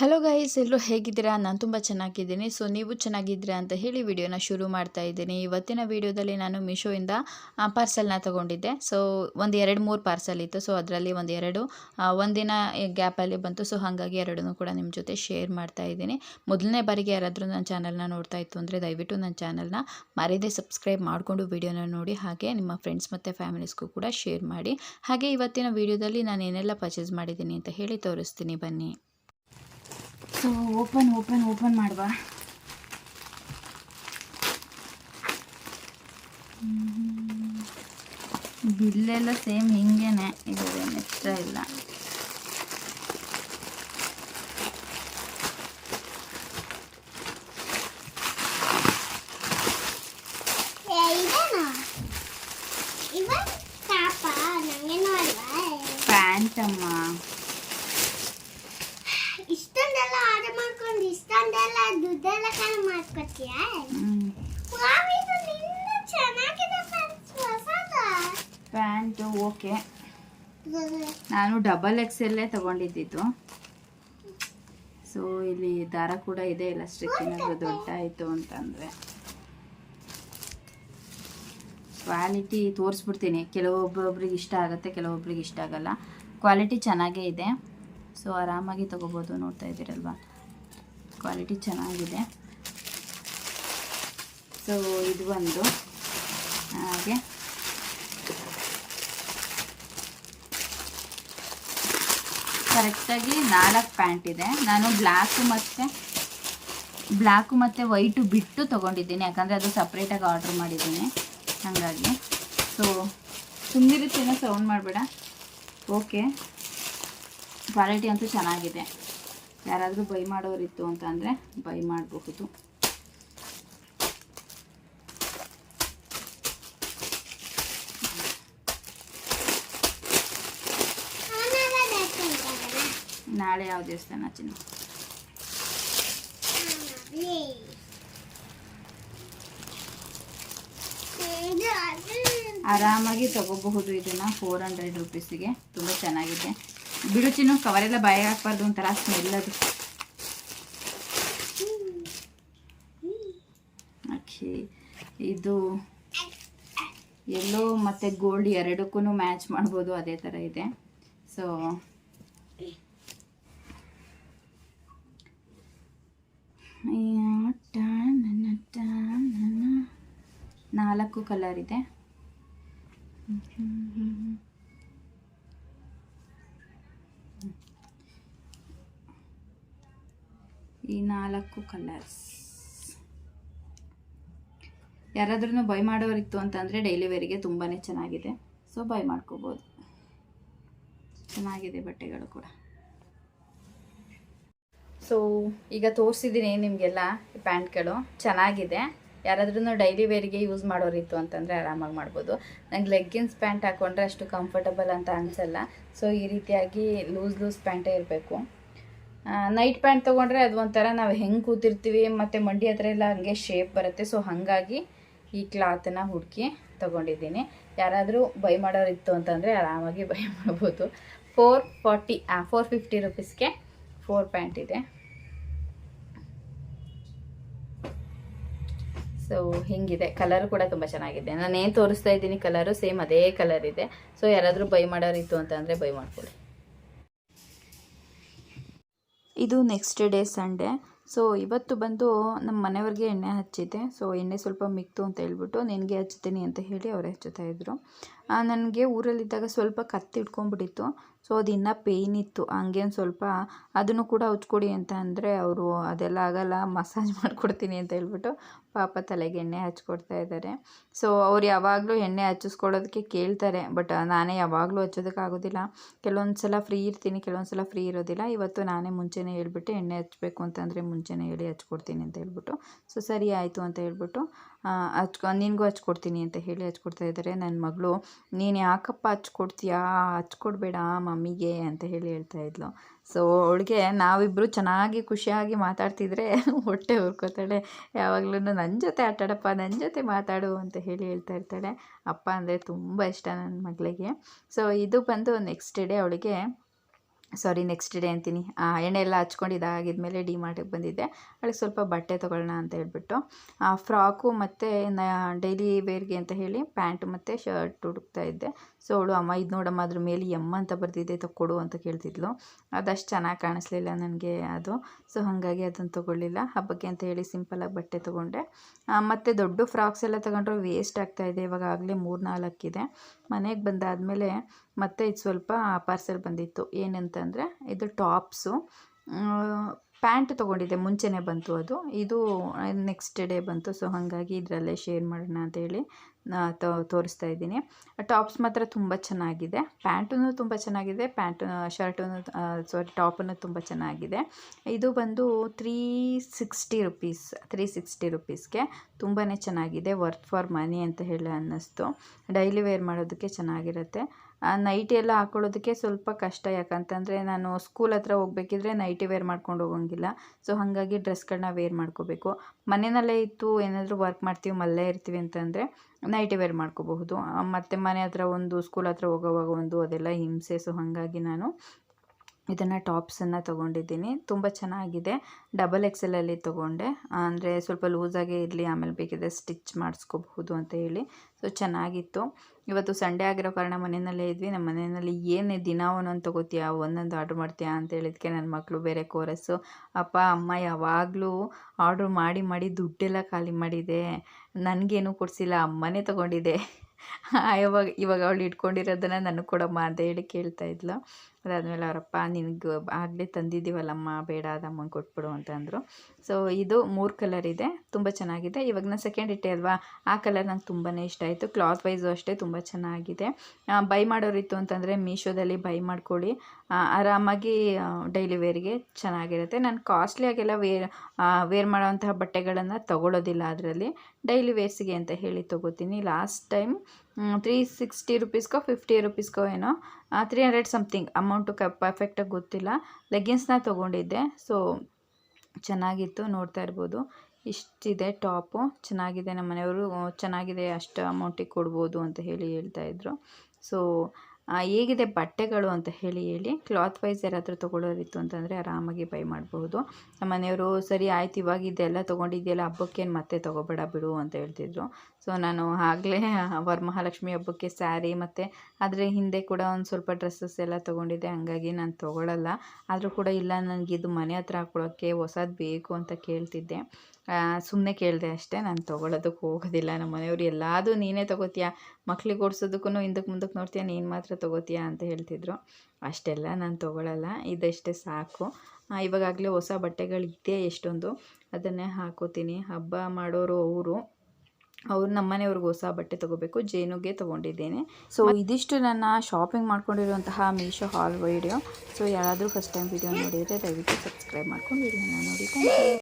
Hello guys ಎಲ್ಲರೂ ಹೇಗಿದ್ದೀರಾ? ನಾನು ತುಂಬ ಚೆನ್ನಾಗಿದ್ದೀನಿ. ಸೊ ನೀವು ಚೆನ್ನಾಗಿದ್ದೀರಾ ಅಂತ ಹೇಳಿ ವಿಡಿಯೋನ ಶುರು ಮಾಡ್ತಾ ಇದ್ದೀನಿ. ಇವತ್ತಿನ ವಿಡಿಯೋದಲ್ಲಿ ನಾನು ಮೀಶೋಯಿಂದ ಪಾರ್ಸೆಲ್ನ ತೊಗೊಂಡಿದ್ದೆ. ಸೊ ಒಂದು ಎರಡು ಮೂರು ಪಾರ್ಸೆಲ್ ಇತ್ತು. ಸೊ ಅದರಲ್ಲಿ ಒಂದು ಎರಡು ಒಂದಿನ ಗ್ಯಾಪಲ್ಲಿ ಬಂತು. ಸೊ ಹಾಗಾಗಿ ಎರಡನ್ನೂ ಕೂಡ ನಿಮ್ಮ ಜೊತೆ ಶೇರ್ ಮಾಡ್ತಾ ಇದ್ದೀನಿ. ಮೊದಲನೇ ಬಾರಿಗೆ ಯಾರಾದರೂ ನನ್ನ ಚಾನಲ್ನ ನೋಡ್ತಾ ಇತ್ತು ಅಂದರೆ ದಯವಿಟ್ಟು ನನ್ನ ಚಾನಲ್ನ ಮರೀದೆ ಸಬ್ಸ್ಕ್ರೈಬ್ ಮಾಡಿಕೊಂಡು ವಿಡಿಯೋನ ನೋಡಿ. ಹಾಗೆ ನಿಮ್ಮ ಫ್ರೆಂಡ್ಸ್ ಮತ್ತು ಫ್ಯಾಮಿಲೀಸ್ಗೂ ಕೂಡ ಶೇರ್ ಮಾಡಿ. ಹಾಗೆ ಇವತ್ತಿನ ವಿಡಿಯೋದಲ್ಲಿ ನಾನು ಏನೆಲ್ಲ ಪರ್ಚೇಸ್ ಮಾಡಿದ್ದೀನಿ ಅಂತ ಹೇಳಿ ತೋರಿಸ್ತೀನಿ. ಬನ್ನಿ. ಸೊ ಓಪನ್ ಓಪನ್ ಓಪನ್ ಮಾಡುವ? ಬಿಲ್ಲೆಲ್ಲ ಸೇಮ್ ಹಿಂಗೇನೆ. ಇದೇನು ಎಕ್ಸ್ಟ್ರಾ ಇಲ್ಲ ಏ, ಇದೇನಾ? ಇವನ್ ಪಾಪ ನಂಗೇನು ಅಲ್ವಾ ಪ್ಯಾಂಟ್ ಅಮ್ಮ ಇಷ್ಟೊಂದೆಲ್ಲ ಆರ್ಡರ್ ಮಾಡ್ಕೊಂಡು ಕಾಲ ಮಾಡ್ಕೊತೀಯ ಪ್ಯಾಂಟು ಓಕೆ. ನಾನು ಡಬಲ್ ಎಕ್ಸೆಲ್ಲೇ ತಗೊಂಡಿದ್ದಿದ್ದು. ಸೊ ಇಲ್ಲಿ ದಾರ ಕೂಡ ಇದೆ ಇಲ್ಲ ಏನಾದರೂ ದೊಡ್ಡ ಆಯಿತು ಅಂತಂದರೆ. ಕ್ವಾಲಿಟಿ ತೋರಿಸ್ಬಿಡ್ತೀನಿ. ಕೆಲವೊಬ್ಬೊಬ್ರಿಗೆ ಇಷ್ಟ ಆಗುತ್ತೆ ಕೆಲವೊಬ್ರಿಗೆ ಇಷ್ಟ ಆಗಲ್ಲ. ಕ್ವಾಲಿಟಿ ಚೆನ್ನಾಗೇ ಇದೆ. ಸೊ ಆರಾಮಾಗಿ ತೊಗೋಬೋದು ನೋಡ್ತಾ ಇದ್ದೀರಲ್ವ? ಕ್ವಾಲಿಟಿ ಚೆನ್ನಾಗಿದೆ. ಸೊ ಇದು ಒಂದು. ಹಾಗೆ. ಕರೆಕ್ಟಾಗಿ ನಾಲ್ಕು ಪ್ಯಾಂಟ್ ಇದೆ. ನಾನು ಬ್ಲ್ಯಾಕು ಮತ್ತು ಬ್ಲ್ಯಾಕು ಮತ್ತು ವೈಟು ಬಿಟ್ಟು ತೊಗೊಂಡಿದ್ದೀನಿ. ಯಾಕಂದರೆ ಅದು ಸಪ್ರೇಟಾಗಿ ಆರ್ಡ್ರ್ ಮಾಡಿದ್ದೀನಿ. ಹಾಗಾಗಿ. ಸೊ ತುಂಬಿರುತ್ತೇನೋ ಸೌಂಡ್ ಮಾಡಬೇಡ. ಓಕೆ ಕ್ವಾಲಿಟಿ ಅಂತೂ ಚೆನ್ನಾಗಿದೆ. ಯಾರಾದರೂ ಬೈ ಮಾಡೋರಿತ್ತು ಅಂತ ಅಂದರೆ ಬೈ ಮಾಡಬಹುದು. ನಾಳೆ ಯಾವ ದೇವಸ್ಥಾನ ಚಿನ್ನ? ಆರಾಮಾಗಿ ತಗೋಬಹುದು. ಇದನ್ನು ಫೋರ್ ಹಂಡ್ರೆಡ್ ರುಪೀಸಿಗೆ ತುಂಬ ಚೆನ್ನಾಗಿದೆ. ಬಿಡು ಚಿನ್ನು ಕವರೆಲ್ಲ ಬಾಯಿಗೆ ಹಾಕ್ಬಾರ್ದು ಒಂಥರ ಸ್ಮೆಲ್ ಅದು. ಓಕೆ ಇದು ಎಲ್ಲೋ ಮತ್ತು ಗೋಲ್ಡ್ ಎರಡಕ್ಕೂ ಮ್ಯಾಚ್ ಮಾಡ್ಬೋದು ಅದೇ ಥರ ಇದೆ. ಸೊ ನಾಲ್ಕು ಕಲರ್ ಇದೆ. ಈ ನಾಲ್ಕು ಕಲರ್ಸ್ ಯಾರಾದ್ರೂ ಬೈ ಮಾಡೋರಿತ್ತು ಅಂತಂದರೆ ಡೈಲಿ ವೇರಿಗೆ ತುಂಬಾ ಚೆನ್ನಾಗಿದೆ. ಸೊ ಬೈ ಮಾಡ್ಕೋಬೋದು. ಚೆನ್ನಾಗಿದೆ ಬಟ್ಟೆಗಳು ಕೂಡ. ಸೊ ಈಗ ತೋರಿಸಿದ್ದೀನಿ ನಿಮಗೆಲ್ಲ ಪ್ಯಾಂಟ್ಗಳು. ಚೆನ್ನಾಗಿದೆ. ಯಾರಾದ್ರೂ ಡೈಲಿ ವೇರಿಗೆ ಯೂಸ್ ಮಾಡೋರಿತ್ತು ಅಂತಂದರೆ ಆರಾಮಾಗಿ ಮಾಡ್ಬೋದು. ನಂಗೆ ಲೆಗ್ಗಿನ್ಸ್ ಪ್ಯಾಂಟ್ ಹಾಕ್ಕೊಂಡ್ರೆ ಅಷ್ಟು ಕಂಫರ್ಟಬಲ್ ಅಂತ ಅನಿಸಲ್ಲ. ಸೊ ಈ ರೀತಿಯಾಗಿ ಲೂಸ್ ಲೂಸ್ ಪ್ಯಾಂಟೇ ಇರಬೇಕು. ನೈಟ್ ಪ್ಯಾಂಟ್ ತೊಗೊಂಡ್ರೆ ಅದು ಒಂಥರ ನಾವು ಹೆಂಗೆ ಕೂತಿರ್ತೀವಿ, ಮತ್ತು ಮಂಡಿ ಹತ್ರ ಎಲ್ಲ ಹಂಗೆ ಶೇಪ್ ಬರುತ್ತೆ. ಸೊ ಹಾಗಾಗಿ ಈ ಕ್ಲಾತನ್ನ ಹುಡುಕಿ ತೊಗೊಂಡಿದ್ದೀನಿ. ಯಾರಾದರೂ ಬೈ ಮಾಡೋರಿತ್ತು ಅಂತಂದರೆ ಆರಾಮಾಗಿ ಬೈ ಮಾಡ್ಬೋದು. ಫೋರ್ ಫಾರ್ಟಿ ಫೋರ್ ಫಿಫ್ಟಿ ರುಪೀಸ್ಗೆ ಫೋರ್ ಪ್ಯಾಂಟ್ ಇದೆ. ಸೊ ಹಿಂಗಿದೆ. ಕಲರ್ ಕೂಡ ತುಂಬ ಚೆನ್ನಾಗಿದೆ. ನಾನು ಏನು ತೋರಿಸ್ತಾ ಇದ್ದೀನಿ ಕಲರು ಸೇಮ್ ಅದೇ ಕಲರ್ ಇದೆ. ಸೊ ಯಾರಾದರೂ ಬೈ ಮಾಡೋರಿತ್ತು ಅಂತಂದರೆ ಬೈ ಮಾಡ್ಕೊಳ್ಳಿ ಇದು ನೆಕ್ಸ್ಟ್ ಡೇ ಸಂಡೇ ಸೊ ಇವತ್ತು ಬಂದು ನಮ್ಮ ಮನೆಯವ್ರಿಗೆ ಎಣ್ಣೆ ಹಚ್ಚಿದ್ದೆ. ಸೊ ಎಣ್ಣೆ ಸ್ವಲ್ಪ ಮಿಕ್ತು ಅಂತ ಹೇಳ್ಬಿಟ್ಟು ನಿನಗೆ ಹಚ್ತೀನಿ ಅಂತ ಹೇಳಿ ಅವರೇ ಹಚ್ಚುತ್ತಾ ಇದ್ದರು ನನಗೆ ಊರಲ್ಲಿದ್ದಾಗ ಸ್ವಲ್ಪ ಕತ್ತಿ ಇಟ್ಕೊಂಡ್ಬಿಟ್ಟಿತ್ತು ಸೊ ಅದು ಇನ್ನೂ ಪೇಯ್ನ್ ಇತ್ತು. ಹಂಗೇನು ಸ್ವಲ್ಪ ಅದನ್ನು ಕೂಡ ಹಚ್ಕೊಡಿ ಅಂತ ಅಂದರೆ ಅವರು ಅದೆಲ್ಲ ಆಗಲ್ಲ ಮಸಾಜ್ ಮಾಡಿಕೊಡ್ತೀನಿ ಅಂತ ಹೇಳ್ಬಿಟ್ಟು ಪಾಪ ತಲೆಗೆ ಎಣ್ಣೆ ಹಚ್ಕೊಡ್ತಾ ಇದ್ದಾರೆ ಸೊ, ಅವ್ರು ಯಾವಾಗಲೂ ಎಣ್ಣೆ ಹಚ್ಚಿಸ್ಕೊಳ್ಳೋದಕ್ಕೆ ಕೇಳ್ತಾರೆ ಬಟ್ ನಾನೇ ಯಾವಾಗಲೂ ಹಚ್ಚೋದಕ್ಕಾಗೋದಿಲ್ಲ ಕೆಲವೊಂದು ಸಲ ಫ್ರೀ ಇರ್ತೀನಿ ಕೆಲವೊಂದು ಸಲ ಫ್ರೀ ಇರೋದಿಲ್ಲ. ಇವತ್ತು ನಾನೇ ಮುಂಚೆನೇ ಹೇಳ್ಬಿಟ್ಟು ಎಣ್ಣೆ ಹಚ್ಚಬೇಕು ಅಂತಂದರೆ ಮುಂಚೆನೇ ಹೇಳಿ ಹಚ್ಕೊಡ್ತೀನಿ ಅಂತ ಹೇಳ್ಬಿಟ್ಟು. ಸೊ, ಸರಿ ಆಯಿತು ಅಂತ ಹೇಳ್ಬಿಟ್ಟು ಹಚ್ಕೊ, ನಿನಗೂ ಹಚ್ಕೊಡ್ತೀನಿ ಅಂತ ಹೇಳಿ ಹಚ್ಕೊಡ್ತಾ ಇದ್ದಾರೆ ನನ್ನ ಮಗಳು, ನೀನು ಯಾಕಪ್ಪ ಹಚ್ಕೊಡ್ತೀಯಾ? ಹಚ್ಕೊಡ್ಬೇಡ ಮಮ್ಮಿಗೆ ಅಂತ ಹೇಳಿ ಹೇಳ್ತಾ ಇದ್ಲು. ಸೊ ಅವಳಿಗೆ ನಾವಿಬ್ಬರು ಚೆನ್ನಾಗಿ ಖುಷಿಯಾಗಿ ಮಾತಾಡ್ತಿದ್ರೆ ಹೊಟ್ಟೆ ಹುರ್ಕೋತಾಳೆ ಯಾವಾಗಲೂ ನನ್ನ ಜೊತೆ ಆಟಾಡಪ್ಪ ನನ್ನ ಜೊತೆ ಮಾತಾಡು ಅಂತ ಹೇಳಿ ಹೇಳ್ತಾ ಇರ್ತಾಳೆ. ಅಪ್ಪ ಅಂದರೆ ತುಂಬ ಇಷ್ಟ ನನ್ನ ಮಗಳಿಗೆ. ಸೊ ಇದು ಬಂದು ನೆಕ್ಸ್ಟ್ ಡೇ ಅವಳಿಗೆ ಸಾರಿ, ನೆಕ್ಸ್ಟ್ ಡೇ ಅಂತೀನಿ. ಎಣ್ಣೆ ಎಲ್ಲ ಹಚ್ಕೊಂಡು ಇದಾಗಿದ್ಮೇಲೆ ಡಿ ಮಾರ್ಟಿಗೆ ಬಂದಿದ್ದೆ. ಅವಳಿಗೆ ಸ್ವಲ್ಪ ಬಟ್ಟೆ ತೊಗೊಳ್ಳೋಣ ಅಂತ ಹೇಳ್ಬಿಟ್ಟು. ಫ್ರಾಕು ಮತ್ತು ಡೈಲಿ ವೇರ್ಗೆ ಅಂತ ಹೇಳಿ ಪ್ಯಾಂಟ್ ಮತ್ತು ಶರ್ಟ್ ಹುಡುಕ್ತಾ ಇದ್ದೆ. ಸೊ, ಅವಳು, ಅಮ್ಮ, ಇದು ನೋಡಮ್ಮ, ಅದ್ರ ಮೇಲೆ ಎಮ್ಮ ಅಂತ ಬರ್ತಿದ್ದೆ ತಕ್ಕೊಡು ಅಂತ ಕೇಳ್ತಿದ್ಲು. ಅದಷ್ಟು ಚೆನ್ನಾಗಿ ಕಾಣಿಸ್ಲಿಲ್ಲ ನನಗೆ ಅದು. ಸೊ, ಹಾಗಾಗಿ ಅದನ್ನು ತೊಗೊಳ್ಳಿಲ್ಲ. ಹಬ್ಬಕ್ಕೆ ಅಂತ ಹೇಳಿ ಸಿಂಪಲಾಗಿ ಬಟ್ಟೆ ತೊಗೊಂಡೆ. ಮತ್ತು ದೊಡ್ಡ ಫ್ರಾಕ್ಸ್ ಎಲ್ಲ ತಗೊಂಡ್ರೆ ವೇಸ್ಟ್ ಆಗ್ತಾಯಿದೆ ಇವಾಗ ಆಗಲೇ ಮೂರು ನಾಲ್ಕಿದೆ ಮನೆಗೆ ಬಂದಾದಮೇಲೆ ಮತ್ತೆ ಇದು ಸ್ವಲ್ಪ ಪಾರ್ಸೆಲ್ ಬಂದಿತ್ತು. ಏನಂತಂದರೆ ಇದು ಟಾಪ್ಸು ಪ್ಯಾಂಟ್ ತೊಗೊಂಡಿದ್ದೆ. ಮುಂಚೆನೇ ಬಂತು ಅದು. ಇದು ನೆಕ್ಸ್ಟ್ ಡೇ ಬಂತು. ಸೊ ಹಾಗಾಗಿ ಇದರಲ್ಲೇ ಶೇರ್ ಮಾಡೋಣ ಅಂತೇಳಿ ತೋರಿಸ್ತಾ ಇದ್ದೀನಿ. ಟಾಪ್ಸ್ ಮಾತ್ರ ತುಂಬ ಚೆನ್ನಾಗಿದೆ. ಪ್ಯಾಂಟೂ ತುಂಬ ಚೆನ್ನಾಗಿದೆ. ಪ್ಯಾಂಟು ಶರ್ಟೂ ಸಾರಿ ಟಾಪನ್ನು ತುಂಬ ಚೆನ್ನಾಗಿದೆ. ಇದು ಬಂದು three sixty rupees three sixty ರುಪೀಸ್ಗೆ ತುಂಬಾ ಚೆನ್ನಾಗಿದೆ. ವರ್ತ್ ಫಾರ್ ಮನಿ ಅಂತ ಹೇಳಿ ಅನ್ನಿಸ್ತು. ಡೈಲಿ ವೇರ್ ಮಾಡೋದಕ್ಕೆ ಚೆನ್ನಾಗಿರುತ್ತೆ. ನೈಟಿ ಎಲ್ಲ ಹಾಕೊಳ್ಳೋದಕ್ಕೆ ಸ್ವಲ್ಪ ಕಷ್ಟ. ಯಾಕಂತಂದರೆ ನಾನು ಸ್ಕೂಲ್ ಹತ್ರ ಹೋಗ್ಬೇಕಿದ್ರೆ ನೈಟಿ ವೇರ್ ಮಾಡ್ಕೊಂಡು ಹೋಗೋಂಗಿಲ್ಲ. ಸೊ ಹಾಗಾಗಿ ಡ್ರೆಸ್ಗಳನ್ನ ವೇರ್ ಮಾಡ್ಕೋಬೇಕು. ಮನೆಯಲ್ಲೇ ಇತ್ತು ಏನಾದರೂ ವರ್ಕ್ ಮಾಡ್ತೀವಿ, ಮಲ್ಲೇ ಇರ್ತೀವಿ ಅಂತಂದರೆ ನೈಟಿ ವೇರ್ ಮಾಡ್ಕೋಬಹುದು. ಮತ್ತು ಮನೆ ಹತ್ರ ಒಂದು ಸ್ಕೂಲ್ ಹತ್ರ ಹೋಗೋವಾಗ ಒಂದು ಅದೆಲ್ಲ ಹಿಂಸೆ. ಸೊ ಹಾಗಾಗಿ ನಾನು ಇದನ್ನು ಟಾಪ್ಸನ್ನು ತೊಗೊಂಡಿದ್ದೀನಿ. ತುಂಬ ಚೆನ್ನಾಗಿದೆ. ಡಬಲ್ ಎಕ್ಸೆಲಲ್ಲಿ ತೊಗೊಂಡೆ. ಅಂದರೆ ಸ್ವಲ್ಪ ಲೂಸಾಗೇ ಇರಲಿ, ಆಮೇಲೆ ಬೇಕಿದ್ರೆ ಸ್ಟಿಚ್ ಮಾಡಿಸ್ಕೋಬಹುದು ಅಂತ ಹೇಳಿ. ಸೊ, ಚೆನ್ನಾಗಿತ್ತು. ಇವತ್ತು ಸಂಡೇ ಆಗಿರೋ ಕಾರಣ ಮನೆಯಲ್ಲೇ ಇದ್ವಿ. ನಮ್ಮ ಮನೆಯಲ್ಲಿ ಏನೇ ದಿನ ಒಂದೊಂದು ತೊಗೋತೀಯಾ, ಒಂದೊಂದು ಆರ್ಡ್ರ್ ಮಾಡ್ತೀಯಾ ಅಂತ ಹೇಳಿದ್ಕೆ ನನ್ನ ಮಕ್ಕಳು ಬೇರೆ ಕೋರಸ್ಸು. ಅಪ್ಪ, ಅಮ್ಮ ಯಾವಾಗಲೂ ಆರ್ಡ್ರ್ ಮಾಡಿ ಮಾಡಿ ದುಡ್ಡೆಲ್ಲ ಖಾಲಿ ಮಾಡಿದೆ. ನನಗೇನು ಕೊಡಿಸಿಲ್ಲ, ಅಮ್ಮನೇ ತೊಗೊಂಡಿದೆ. ಇವಾಗ ಇವಾಗ ಅವಳು ಇಟ್ಕೊಂಡಿರೋದನ್ನು ನನಗೆ ಕೊಡಮ್ಮ ಅಂತ ಹೇಳಿ ಕೇಳ್ತಾ ಇದ್ಲು. ಅದಾದಮೇಲೆ ಅವರಪ್ಪ, ನಿನಗೆ ಆಗಲೇ ತಂದಿದ್ದೀವಲ್ಲಮ್ಮ, ಬೇಡ, ಅದಮ್ಮ ಕೊಟ್ಬಿಡು ಅಂತ ಅಂದರು. ಸೊ ಇದು ಮೂರು ಕಲರ್ ಇದೆ, ತುಂಬ ಚೆನ್ನಾಗಿದೆ. ಇವಾಗ ನಾನು ಸೆಕೆಂಡ್ ಇಟ್ಟೆ ಅಲ್ವಾ? ಆ ಕಲರ್ ನಂಗೆ ತುಂಬಾ ಇಷ್ಟ ಆಯಿತು. ಕ್ಲಾತ್ ವೈಸು ಅಷ್ಟೇ ತುಂಬ ಚೆನ್ನಾಗಿದೆ. ಬೈ ಮಾಡೋರಿತ್ತು ಅಂತಂದರೆ ಮೀಶೋದಲ್ಲಿ ಬೈ ಮಾಡ್ಕೊಳ್ಳಿ. ಆರಾಮಾಗಿ ಡೈಲಿ ವೇರ್ಗೆ ಚೆನ್ನಾಗಿರುತ್ತೆ. ನಾನು ಕಾಸ್ಟ್ಲಿಯಾಗೆಲ್ಲ ವೇರ್ ವೇರ್ ಮಾಡೋವಂತಹ ಬಟ್ಟೆಗಳನ್ನು ತೊಗೊಳೋದಿಲ್ಲ ಅದರಲ್ಲಿ. ಡೈಲಿ ವೇರ್ಸಿಗೆ ಅಂತ ಹೇಳಿ ತೊಗೋತೀನಿ. ಲಾಸ್ಟ್ ಟೈಮ್ ತ್ರೀ ಸಿಕ್ಸ್ಟಿ ರುಪೀಸ್ಗೋ ಫಿಫ್ಟಿ ರುಪೀಸ್ಗೋ ಏನೋ. ತ್ರೀ ಹಂಡ್ರೆಡ್ ಸಮಥಿಂಗ್ ಅಮೌಂಟು ಕ ಪರ್ಫೆಕ್ಟಾಗಿ ಗೊತ್ತಿಲ್ಲ. ಲೆಗ್ಗಿನ್ಸ್ನ ತೊಗೊಂಡಿದ್ದೆ. ಸೊ ಚೆನ್ನಾಗಿತ್ತು, ನೋಡ್ತಾ ಇರ್ಬೋದು. ಇಷ್ಟಿದೆ ಟಾಪು. ಚೆನ್ನಾಗಿದೆ ನಮ್ಮ ಮನೆಯವರು ಚೆನ್ನಾಗಿದೆ ಅಷ್ಟು ಅಮೌಂಟಿಗೆ ಕೊಡ್ಬೋದು ಅಂತ ಹೇಳಿ ಹೇಳ್ತಾಯಿದ್ರು ಸೊ ಹೇಗಿದೆ ಬಟ್ಟೆಗಳು ಅಂತ ಹೇಳಿ ಹೇಳಿ. ಕ್ಲಾತ್ ವೈಸ್ ಯಾರಾದರೂ ತೊಗೊಳ್ಳೋರಿತ್ತು ಅಂತಂದರೆ ಆರಾಮಾಗಿ ಬೈ ಮಾಡಬಹುದು. ನಮ್ಮ ಮನೆಯವರು, ಸರಿ, ಆಯ್ತು, ಇವಾಗ ಇದೆಲ್ಲ ತೊಗೊಂಡಿದ್ಯಲ್ಲ ಹಬ್ಬಕ್ಕೇನು ಮತ್ತೆ ತೊಗೋಬೇಡ ಬಿಡು, ಅಂತ ಹೇಳ್ತಿದ್ರು. ಸೊ, ನಾನು ಆಗಲೇ ವರಮಹಾಲಕ್ಷ್ಮಿ ಹಬ್ಬಕ್ಕೆ ಸ್ಯಾರಿ ಮತ್ತು ಅದರ ಹಿಂದೆ ಕೂಡ ಒಂದು ಸ್ವಲ್ಪ ಡ್ರೆಸ್ಸಸ್ ಎಲ್ಲ ತೊಗೊಂಡಿದ್ದೆ. ಹಂಗಾಗಿ ನಾನು ತೊಗೊಳ್ಳಲ್ಲ ಆದರೂ ಕೂಡ ಇಲ್ಲ, ನನಗೆ ಇದು ಮನೆ ಹತ್ರ ಹಾಕ್ಕೊಳ್ಳೋಕ್ಕೆ ಹೊಸದು ಬೇಕು ಅಂತ ಕೇಳ್ತಿದ್ದೆ. ಸುಮ್ಮನೆ ಕೇಳಿದೆ ಅಷ್ಟೇ. ನಾನು ತೊಗೊಳೋದಕ್ಕೆ ಹೋಗೋದಿಲ್ಲ. ನಮ್ಮ ಮನೆಯವರು, ಎಲ್ಲಾದರೂ ನೀನೇ ತೊಗೋತೀಯ? ಮಕ್ಳಿಗೆ ಓಡಿಸೋದಕ್ಕೂ ಹಿಂದಕ್ಕೆ ಮುಂದಕ್ಕೆ ನೋಡ್ತೀಯ, ನೀನು ಮಾತ್ರ ತೊಗೋತೀಯ ಅಂತ ಹೇಳ್ತಿದ್ರು. ಅಷ್ಟೆಲ್ಲ ನಾನು ತೊಗೊಳಲ್ಲ, ಇದಷ್ಟೇ ಸಾಕು. ಇವಾಗಾಗಲೇ ಹೊಸ ಬಟ್ಟೆಗಳಿದೆ ಎಷ್ಟೊಂದು, ಅದನ್ನೇ ಹಾಕೋತೀನಿ. ಹಬ್ಬ ಮಾಡೋರು ಅವರು, ಅವ್ರು ನಮ್ಮ ಮನೆಯವ್ರಿಗೆ ಹೊಸ ಬಟ್ಟೆ ತೊಗೋಬೇಕು, ಜೇನುಗೆ ತೊಗೊಂಡಿದ್ದೇನೆ. ಸೊ ಇದಿಷ್ಟು ನನ್ನ ಶಾಪಿಂಗ್ ಮಾಡ್ಕೊಂಡಿರುವಂತಹ ಮೀಶೋ ಹಾಲ್ ವೀಡಿಯೋ ಸೊ ಯಾರಾದರೂ ಫಸ್ಟ್ ಟೈಮ್ ವೀಡಿಯೋ ನೋಡಿದರೆ ದಯವಿಟ್ಟು ಸಬ್ಸ್ಕ್ರೈಬ್ ಮಾಡ್ಕೊಂಡು ವಿಡಿಯೋನ ನೋಡಿ. Thank you